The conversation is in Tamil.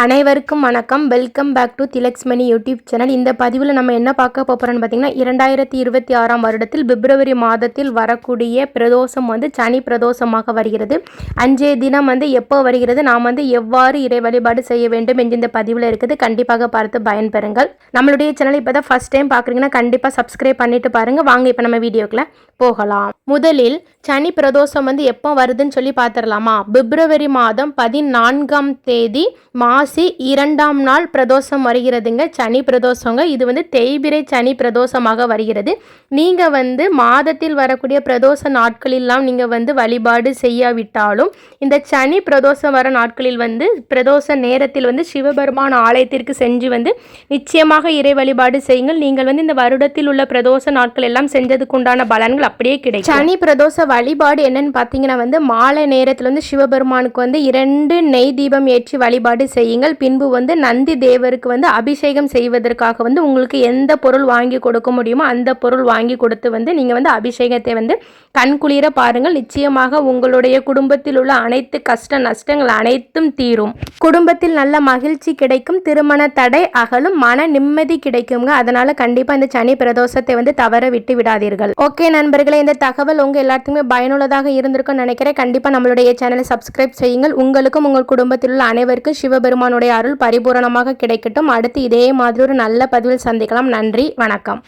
அனைவருக்கும் வணக்கம். Welcome back to Tilaks Mani YouTube channel இந்த பதிவில் நம்ம என்ன பார்க்க போகிறோம்னு பார்த்தீங்கன்னா இரண்டாயிரத்தி இருபத்தி ஆறாம் வருடத்தில் பிப்ரவரி மாதத்தில் வரக்கூடிய பிரதோஷம் வந்து சனி பிரதோஷமாக வருகிறது. அஞ்சே தினம் வந்து எப்போ வருகிறது? நாம் வந்து எவ்வாறு இறை வழிபாடு செய்ய வேண்டும் என்று இந்த பதிவில் இருக்குது. கண்டிப்பாக பார்த்து பயன்பெறுங்கள். நம்மளுடைய சேனல் இப்போ தான் ஃபஸ்ட் டைம் பார்க்குறீங்கன்னா கண்டிப்பாக சப்ஸ்கிரைப் பண்ணிட்டு பாருங்கள் வாங்க இப்போ நம்ம வீடியோக்குள்ள போகலாம். முதலில் சனி பிரதோஷம் வந்து எப்போ வருதுன்னு சொல்லி பார்த்துடலாமா பிப்ரவரி மாதம் பதினான்காம் தேதி அமாவாசை இரண்டாம் நாள் பிரதோஷம் வருகிறதுங்க. சனி பிரதோஷங்க. இது வந்து தேய்பிரை சனி பிரதோஷமாக வருகிறது. நீங்கள் வந்து மாதத்தில் வரக்கூடிய பிரதோஷ நாட்களெல்லாம் நீங்கள் வந்து வழிபாடு செய்யாவிட்டாலும் இந்த சனி பிரதோஷம் வர நாட்களில் வந்து பிரதோஷ நேரத்தில் வந்து சிவபெருமான் ஆலயத்திற்கு சென்று வந்து நிச்சயமாக இறை வழிபாடு செய்யுங்கள். நீங்கள் வந்து இந்த வருடத்தில் உள்ள பிரதோஷ நாட்கள் எல்லாம் செஞ்சதுக்கு உண்டான பலன்கள் அப்படியே கிடைக்கும். சனி பிரதோஷ வழிபாடு என்னன்னு பார்த்தீங்கன்னா வந்து மாலை நேரத்தில் வந்து சிவபெருமானுக்கு வந்து இரண்டு நெய் தீபம் ஏற்றி வழிபாடு செய்யுங்கள் பின்பு வந்து நந்தி தேவருக்கு வந்து அபிஷேகம் செய்வதற்காக வந்து உங்களுக்கு எந்த பொருள் வாங்கி கொடுக்க முடியுமோ அந்த பொருள் வாங்கி கொடுத்து வந்து நீங்கள் வந்து அபிஷேகத்தை வந்து கண்குளிர பாருங்கள். நிச்சயமாக உங்களுடைய குடும்பத்தில் உள்ள அனைத்து கஷ்ட நஷ்டங்கள் அனைத்தும் தீரும். குடும்பத்தில் நல்ல மகிழ்ச்சி கிடைக்கும். திருமண தடை அகலும். மன நிம்மதி கிடைக்குங்க அதனால கண்டிப்பா இந்த சனி பிரதோஷத்தை வந்து தவற விட்டு விடாதீர்கள். ஓகே நண்பர்களே இந்த தகவல் உங்க எல்லாத்துக்குமே பயனுள்ளதாக இருந்திருக்கும் நினைக்கிறேன். கண்டிப்பா நம்மளுடைய சேனலை சப்ஸ்கிரைப் செய்யுங்கள். உங்களுக்கும் உங்கள் குடும்பத்தில் உள்ள அனைவருக்கும் பகவானுடைய அருள் பரிபூரணமாக கிடைக்கட்டும். அடுத்து இதே மாதிரி ஒரு நல்ல பதிவில் சந்திக்கலாம். நன்றி. வணக்கம்.